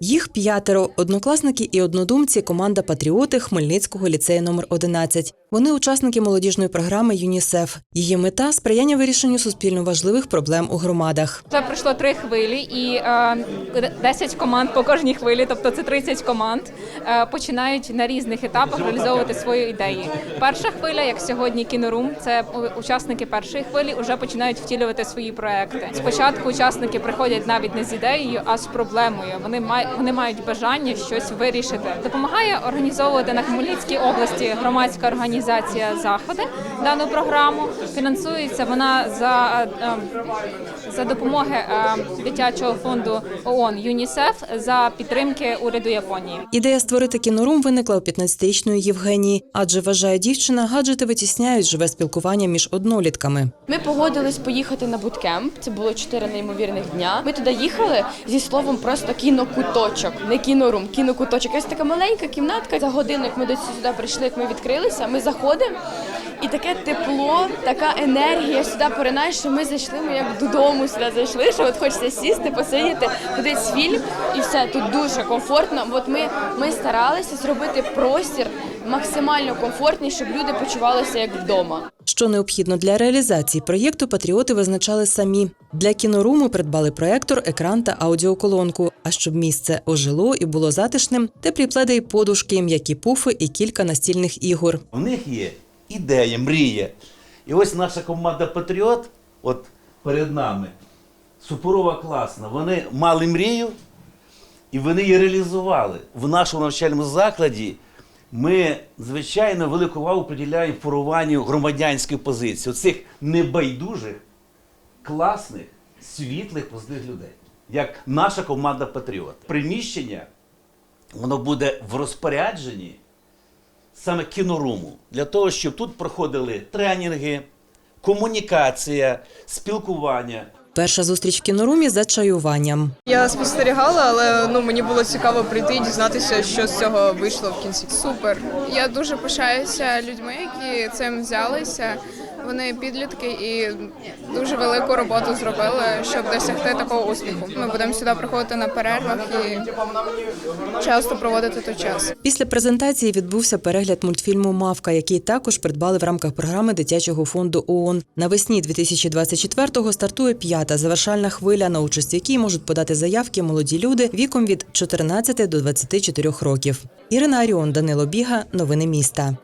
Їх п'ятеро однокласники і однодумці команда Патріоти Хмельницького ліцею номер 11 Вони учасники молодіжної програми ЮНІСЕФ. Її мета сприяння вирішенню суспільно важливих проблем у громадах. Це пройшло три хвилі і е, 10 команд по кожній хвилі, тобто це 30 команд, е, починають на різних етапах реалізовувати свої ідеї. Перша хвиля, як сьогодні кінорум, це учасники першої хвилі вже починають втілювати свої проекти. Спочатку учасники приходять навіть не з ідеєю, а з проблемою. Вони мають вони мають бажання щось вирішити. Допомагає організовувати на Хмельницькій області громадська організація заходи. Дану програму фінансується вона за, е, за допомоги е, дитячого фонду ООН ЮНІСЕФ за підтримки уряду Японії. Ідея створити кінорум виникла у 15-річної Євгенії, адже вважає дівчина, гаджети витісняють живе спілкування між однолітками. Ми погодились поїхати на буткемп. Це було чотири неймовірних дня. Ми туди їхали зі словом просто кінокуточок, не кінорум, кінокуточок. Ось така маленька кімнатка. За годину, як ми до сюди прийшли, як ми відкрилися, ми заходимо. І таке тепло, така енергія сюди поринає, що ми зайшли, ми як додому сюди зайшли, що от хочеться сісти, посидіти, подивитися фільм, і все тут дуже комфортно. От ми, ми старалися зробити простір максимально комфортний, щоб люди почувалися як вдома. Що необхідно для реалізації проєкту, патріоти визначали самі. Для кіноруму придбали проектор, екран та аудіоколонку. А щоб місце ожило і було затишним, теплі пледи і подушки, м'які пуфи і кілька настільних ігор. В них є ідея, мрія. І ось наша команда Патріот, от перед нами, суперова класна. Вони мали мрію і вони її реалізували. В нашому навчальному закладі ми, звичайно, велику увагу приділяємо формуванню громадянської позиції, оцих небайдужих, класних, світлих, позитивних людей, як наша команда Патріот. Приміщення, воно буде в розпорядженні саме кіноруму, для того, щоб тут проходили тренінги, комунікація, спілкування. Перша зустріч в кінорумі за чаюванням. Я спостерігала, але ну мені було цікаво прийти і дізнатися, що з цього вийшло в кінці. Супер. Я дуже пишаюся людьми, які цим взялися. Вони підлітки і дуже велику роботу зробили, щоб досягти такого успіху. Ми будемо сюди приходити на перервах і часто проводити тут час. Після презентації відбувся перегляд мультфільму Мавка, який також придбали в рамках програми дитячого фонду ООН. Навесні 2024-го стартує п'ята завершальна хвиля, на участь якій можуть подати заявки молоді люди віком від 14 до 24 років. Ірина Аріон, Данило Біга, новини міста.